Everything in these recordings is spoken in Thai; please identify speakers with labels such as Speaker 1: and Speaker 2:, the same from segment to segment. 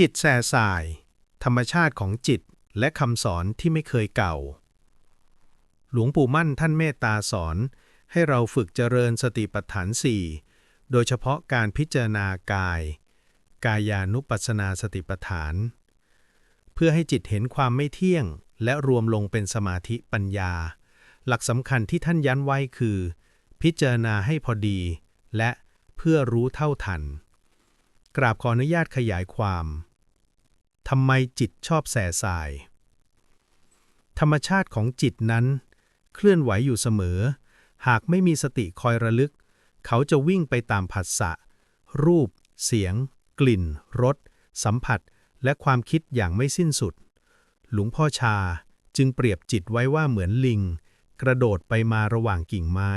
Speaker 1: จิตแส่สาย ธรรมชาติของจิตและคำสอนที่ไม่เคยเก่า หลวงปู่มั่นท่านเมตตาสอน ให้เราฝึกเจริญสติปัฏฐานสี่โดยเฉพาะการพิจารณากาย กายานุปัสสนาสติปัฏฐาน เพื่อให้จิตเห็นความไม่เที่ยง และรวมลงเป็นสมาธิปัญญา หลักสำคัญที่ท่านยันไว้คือ พิจารณาให้พอดี และเพื่อรู้เท่าทัน กราบขออนุญาตขยายความทำไมจิตชอบแส่สาย ธรรมชาติของจิตนั้น เคลื่อนไหวอยู่เสมอ หากไม่มีสติคอยระลึก เขาจะวิ่งไปตามผัสสะ รูป เสียง กลิ่น รส สัมผัส และความคิดอย่างไม่สิ้นสุด หลวงพ่อชาจึงเปรียบจิตไว้ว่าเหมือนลิง กระโดดไปมาระหว่างกิ่งไม้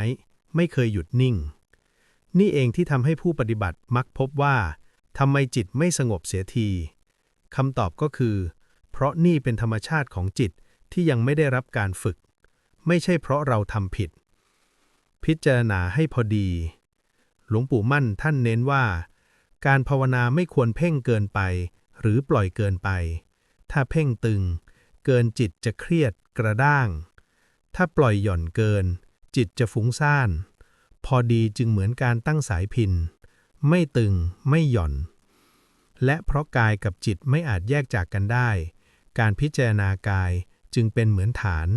Speaker 1: ไม่เคยหยุดนิ่ง นี่เองที่ทำให้ผู้ปฏิบัติมักพบว่า ทำไมจิตไม่สงบเสียทีคำตอบก็คือ เพราะนี่เป็นธรรมชาติของจิตที่ยังไม่ได้รับการฝึก ไม่ใช่เพราะเราทำผิด พิจารณาให้พอดี หลวงปู่มั่นท่านเน้นว่า การภาวนาไม่ควรเพ่งเกินไป หรือปล่อยเกินไป ถ้าเพ่งตึง เกินจิตจะเครียดกระด้าง ถ้าปล่อยหย่อนเกิน จิตจะฟุ้งซ่าน พอดีจึงเหมือนการตั้งสายพิน ไม่ตึง ไม่หย่อน และเพราะกายกับจิตไม่อาจแยกจากกันได้ การพิจารณากายจึงเป็นเหมือนฐาน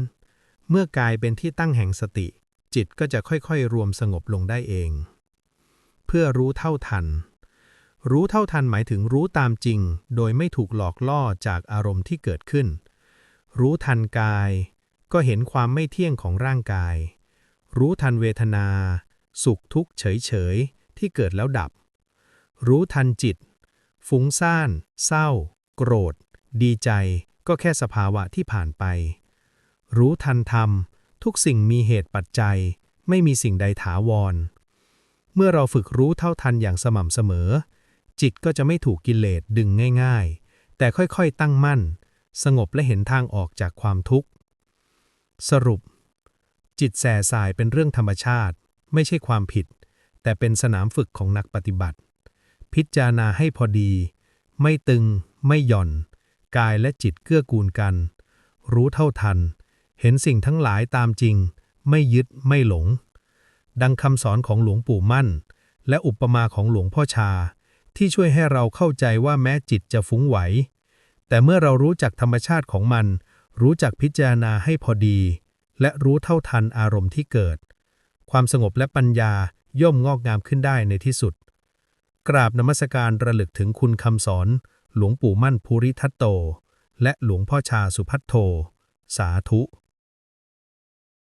Speaker 1: เมื่อกายเป็นที่ตั้งแห่งสติ จิตก็จะค่อยๆ รวมสงบลงได้เอง เพื่อรู้เท่าทัน รู้เท่าทันหมายถึงรู้ตามจริง โดยไม่ถูกหลอกล่อจากอารมณ์ที่เกิดขึ้น รู้ทันกาย ก็เห็นความไม่เที่ยงของร่างกาย รู้ทันเวทนา สุขทุกข์เฉยๆ ที่เกิดแล้วดับ รู้ทันจิต ฟุ้งซ่าน เศร้า โกรธ ดีใจ ก็แค่สภาวะที่ผ่านไป รู้ทันธรรม ทุกสิ่งมีเหตุปัจจัย ไม่มีสิ่งใดถาวร เมื่อเราฝึกรู้เท่าทันอย่างสม่ำเสมอ จิตก็จะไม่ถูกกิเลสดึงง่ายๆ แต่ค่อยๆตั้งมั่น สงบและเห็นทางออกจากความทุกข์ สรุปจิตแส่สายเป็นเรื่องธรรมชาติ ไม่ใช่ความผิด แต่เป็นสนามฝึกของนักปฏิบัติ พิจารณาให้พอดี ไม่ตึง ไม่หย่อน กายและจิตเกื้อกูลกัน รู้เท่าทัน เห็นสิ่งทั้งหลายตามจริง ไม่ยึดไม่หลง ดังคำสอนของหลวงปู่มั่น และอุปมาของหลวงพ่อชา ที่ช่วยให้เราเข้าใจว่าแม้จิตจะฟุ้งไหว แต่เมื่อเรารู้จักธรรมชาติของมัน รู้จักพิจารณาให้พอดี และรู้เท่าทันอารมณ์ที่เกิด ความสงบและปัญญา ย่อมงอกงามขึ้นได้ในที่สุด กราบนมัสการระลึกถึงคุณคำสอน หลวงปู่มั่นภูริทัตโต และหลวงพ่อชาสุพัทโท สาธุ